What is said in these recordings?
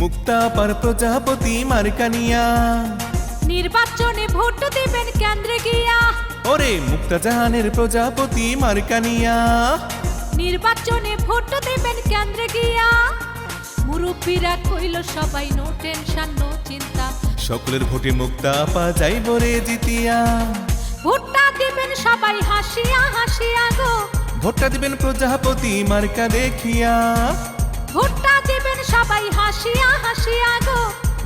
মুক্তা পার প্রজাপতি মার্কানিয়া। নির্বাচনে ভোট দিবেন কেন্দ্রে গিয়া। ওরে মুক্তা জাহানের প্রজাপতি মার্কানিয়া। নির্বাচনে ভোট দিবেন কেন্দ্রে গিয়া। মুরব্বীরা কইল সবাই নো টেনশন নো চিন্তা। সকলের ভোটে মুক্তা পা যাইব রে জিতিয়া। ভোটটা দিবেন সবাই হাসিয়া হাসিয়া গো। ভোটটা দিবেন প্রজাপতি মার্কা দেখিয়া। দিবেন সবাই হাসিয়া হাসিয়া গো।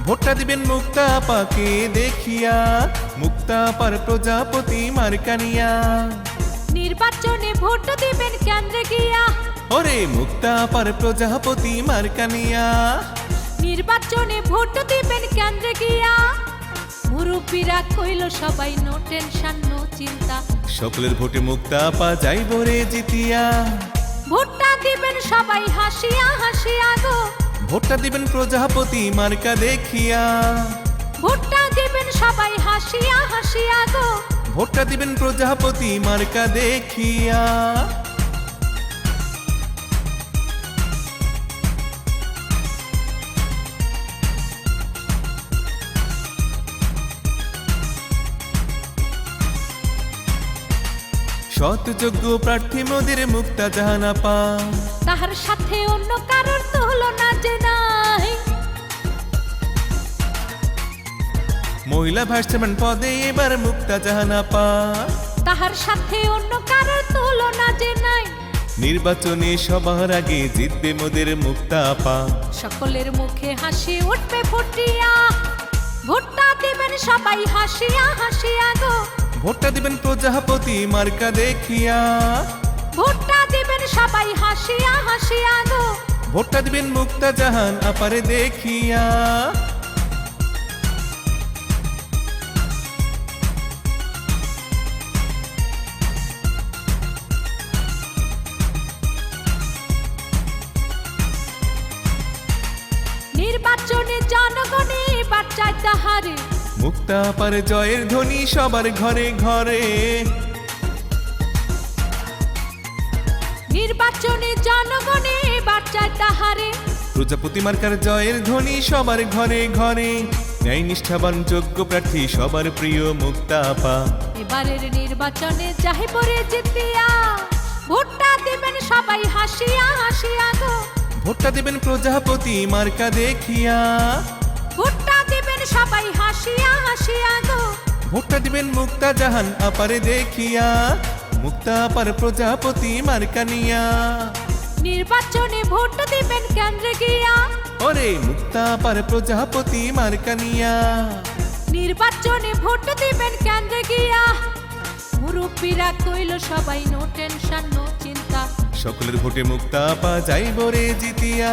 ভোটটা দিবেন মুক্তা পাকে দেখিয়া। মুক্তা পার প্রজাপতি মার্কানিয়া নির্বাচনে ভোট দিবেন কেন্দ্রে গিয়া। ওরে মুক্তা পার প্রজাপতি মার্কানিয়া নির্বাচনে ভোট দিবেন কেন্দ্রে গিয়া। মুরব্বীরা কইল সবাই নো টেনশন নো চিন্তা। সকলের ভোটে মুক্তা পা যাইব রে জিতিয়া। ভোটটা দিবেন সবাই হাসিয়া হাসিয়া গো। ভোটটা দিবেন প্রজাপতি মার্কা দেখিয়া। ভোটটা দিবেন সবাই হাসিয়া হাসিয়া গো। ভোটটা দিবেন প্রজাপতি মার্কা দেখিয়া। সতযোগ্য প্রার্থী মোদের মুক্তা জাহানা পা তাহার সাথে অন্য কারোর মহিলা চেয়ারম্যান পদে এবার মুক্তা জাহানা পা। তাহার সাথে অন্য কারোর তুলনা যে নাই। নির্বাচনে সবার আগে জিতবে মোদের মুক্তা পা। সকলের মুখে হাসি উঠবে ফুটিয়া ভোটটা দিবেন সবাই হাসিয়া হাসিয়া গো। ভোটটা দিবেন প্রজাপতি মার্কা দেখিয়া। ভোটটা দিবেন সবাই হাসিয়া হাসিয়া গো। ভোটটা দিবেন মুক্তা জাহান আপারে দেখিয়া। তাহারে মুক্তা পারে জয়ের ধ্বনি সবার ঘরে ঘরে। নির্বাচনে জনগণে এবার তাহারে। প্রজাপতি মার্কার জয়ের ধ্বনি সবার ঘরে ঘরে। ন্যায় নিষ্ঠাবান যোগ্য প্রার্থী সবার প্রিয় মুক্তা পা এবারের নির্বাচনে যাহে পরে জিতিয়া। ভোটটা দিবেন সবাই হাসিয়া হাসিয়া গো। ভোটটা দিবেন প্রজাপতি মার্কা দেখিয়া। ভোটটা দিবেন সবাই হাসিয়া হাসিয়া গো। ভোটটা দিবেন মুক্তা জাহান আপারে দেখিয়া। মুক্তা পার প্রজাপতি মার্কা নিয়া। নির্বাচনে ভোট দিবেন কেন্দ্রে গিয়া। ওরে মুক্তা পার প্রজাপতি মার্কা নিয়া। নির্বাচনে ভোট দিবেন কেন্দ্রে গিয়া। মুরব্বীরা কইল সবাই নো টেনশন নো চিন্তা। সকলের ভোটে মুক্তা পা যাইব রে জিতিয়া।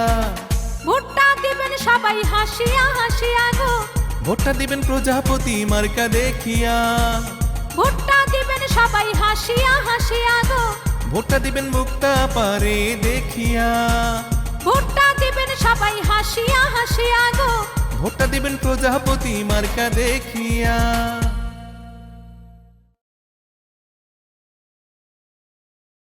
ভোটটা দিবেন সবাই হাসিয়া হাসিয়া গো। ভোটটা দিবেন প্রজাপতি মার্কা দেখিয়া। ভোটটা দিবেন সবাই হাসিয়া হাসিয়া গো। ভোটটা দিবেন মুক্তা পারে দেখিয়া। ভোটটা দিবেন সবাই হাসিয়া হাসিয়া গো। ভোটটা দিবেন প্রজাপতি মার্কা দেখিয়া।